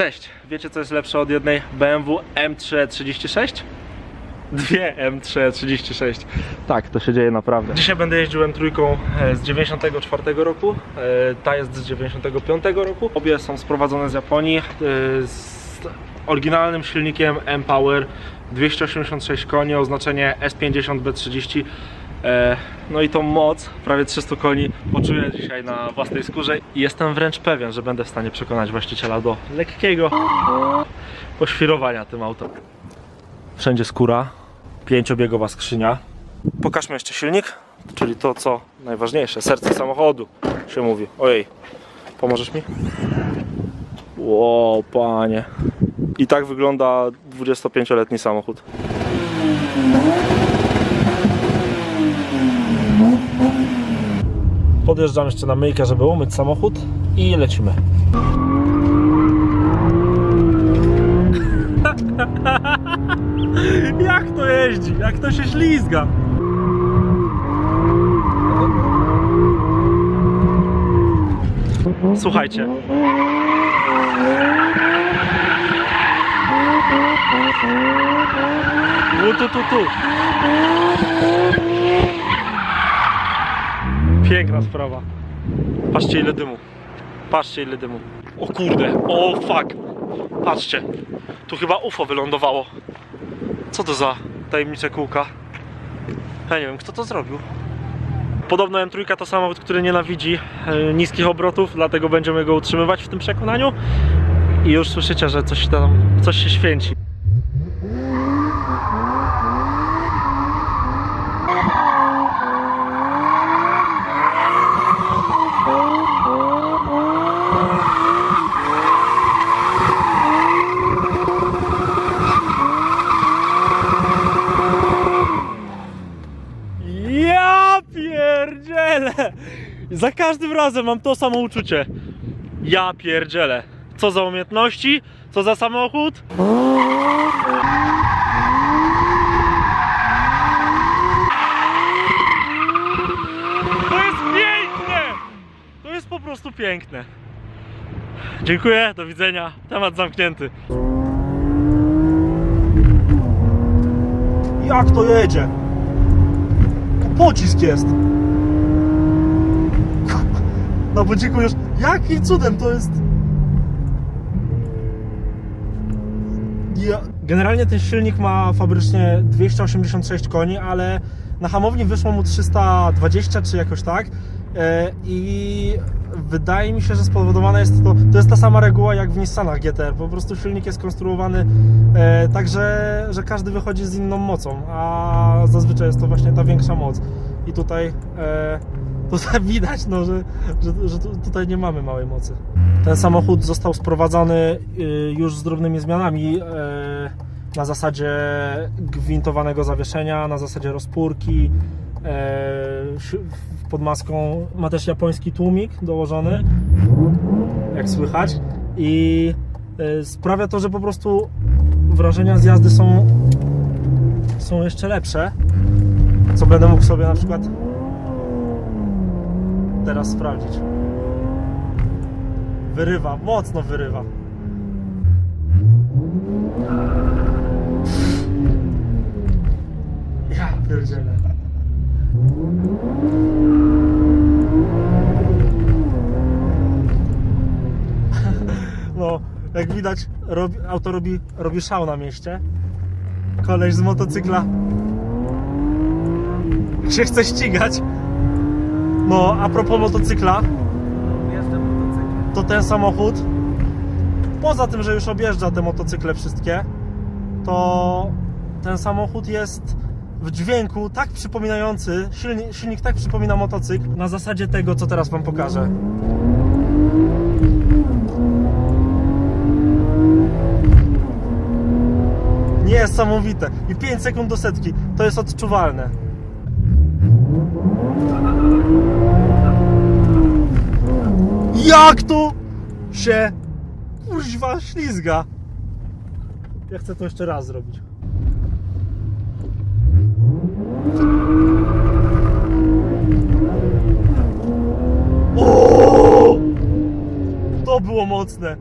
Cześć! Wiecie co jest lepsze od jednej BMW M336? Dwie M336. Tak, to się dzieje naprawdę. Dzisiaj będę jeździł M3 e, z 94 roku, e, ta jest z 95 roku. Obie są sprowadzone z Japonii e, z oryginalnym silnikiem M-Power 286 koni, oznaczenie S50B30. E, No i tą moc, prawie 300 koni, poczuję dzisiaj na własnej skórze i jestem wręcz pewien, że będę w stanie przekonać właściciela do lekkiego poświrowania tym autem. Wszędzie skóra, pięciobiegowa skrzynia. Pokażmy jeszcze silnik, czyli to co najważniejsze, serce samochodu się mówi. Ojej, pomożesz mi? Ło, panie. I tak wygląda 25-letni samochód. Podjeżdżam jeszcze na myjkę, żeby umyć samochód i lecimy. Jak to jeździ? Jak to się ślizga? Słuchajcie. U, tu, tu, tu. Piękna sprawa. Patrzcie ile dymu. Patrzcie ile dymu. O kurde, o fuck. Patrzcie. Tu chyba UFO wylądowało. Co to za tajemnicze kółka? Ja nie wiem, kto to zrobił. Podobno M3 to samochód, który nienawidzi e, niskich obrotów, dlatego będziemy go utrzymywać w tym przekonaniu. I już słyszycie, że coś tam, coś się święci. Ja pierdzielę! Za każdym razem mam to samo uczucie. Ja pierdzielę. Co za umiejętności? Co za samochód? To jest piękne! To jest po prostu piękne. Dziękuję, do widzenia. Temat zamknięty. Jak to jedzie? Pocisk jest. Na budziku już. Jakim cudem to jest? Ja... Generalnie ten silnik ma fabrycznie 286 koni, ale na hamowni wyszło mu 320 czy jakoś tak. E, I wydaje mi się, że spowodowane jest to. To jest ta sama reguła jak w Nissanach GTR. Po prostu silnik jest konstruowany e, tak, że, że każdy wychodzi z inną mocą, a zazwyczaj jest to właśnie ta większa moc. I tutaj, e, tutaj widać, no, że, że, że tu- tutaj nie mamy małej mocy. Ten samochód został sprowadzany y, już z drobnymi zmianami na zasadzie gwintowanego zawieszenia, na zasadzie rozpórki. e, Pod maską ma też japoński tłumik dołożony, jak słychać. I e, sprawia to, że po prostu wrażenia z jazdy są, są jeszcze lepsze. Co będę mógł sobie na przykład teraz sprawdzić. Wyrywa, mocno wyrywa. Ja pierdzielę. No, jak widać, robi, auto robi, robi szał na mieście. Koleś z motocykla się chce ścigać. No, a propos motocykla, to ten samochód, poza tym, że już objeżdża te motocykle wszystkie, to ten samochód jest w dźwięku tak przypominający, silnik, silnik tak przypomina motocykl, na zasadzie tego, co teraz Wam pokażę. Niesamowite. I 5 sekund do setki. To jest odczuwalne. Jak to się kuźwa ślizga? Ja chcę to jeszcze raz zrobić. Mocne.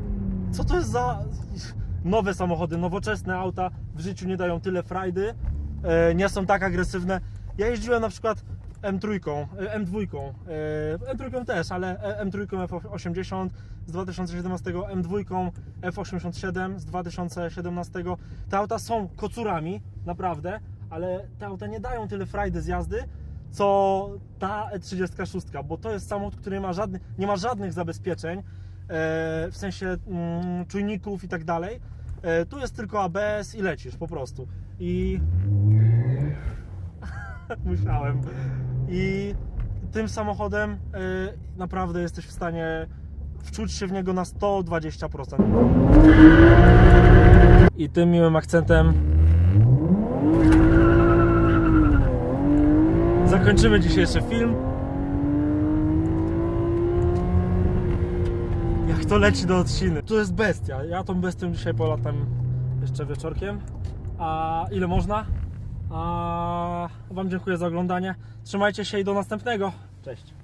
co to jest za nowe samochody, nowoczesne auta w życiu nie dają tyle frajdy, e, nie są tak agresywne. Ja jeździłem na przykład M3, e, M2, e, M3 też, ale e, M3 F80 z 2017, M2 F87 z 2017. Te auta są kocurami, naprawdę, ale te auta nie dają tyle frajdy z jazdy, co ta E E36, bo to jest samochód, który nie ma, żadnych, nie ma żadnych zabezpieczeń, w sensie mm, czujników i tak dalej. E, Tu jest tylko ABS i lecisz po prostu. I musiałem. I tym samochodem e, naprawdę jesteś w stanie wczuć się w niego na 120%. I tym miłym akcentem zakończymy dzisiejszy film. Jak to leci do odciny. To jest bestia. Ja tą bestią dzisiaj polatam jeszcze wieczorkiem. A ile można? A Wam dziękuję za oglądanie. Trzymajcie się i do następnego. Cześć.